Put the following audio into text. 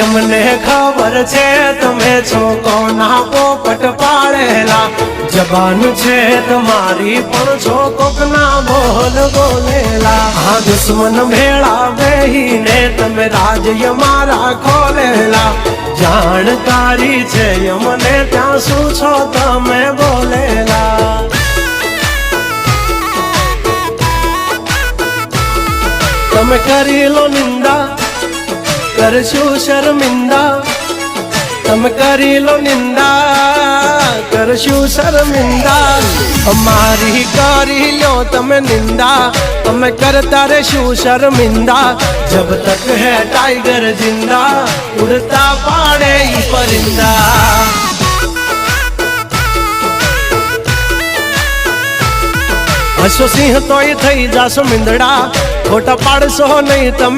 અમને ખબર છે, તમે છો કોના પોપટ પાડેલા જબાન છે તમારી, પણ છો કોકના બોલ બોલેલા. આ દુશ્મન ભેળા બેહીને તમે રાજ્ય મારા ખોલેલા. જાણકારી છે અમને, ત્યાં શું છો તમે બોલેલા. તમે કરી લો નિંદા કરશું શર્મિંદા તમે કરી લો નિંદા કરશું શર્મિંદા અમારી કરી લો તમે નિંદા તમે કરતા રહેશું શર્મિંદા જબ તક હે ટાઈગર જિંદા ઉડતા પાડે ઈ પરિંદા હસો સિંહ તોય થઈ જાશો મીંદડા ખોટા પાડશો નહીં તમે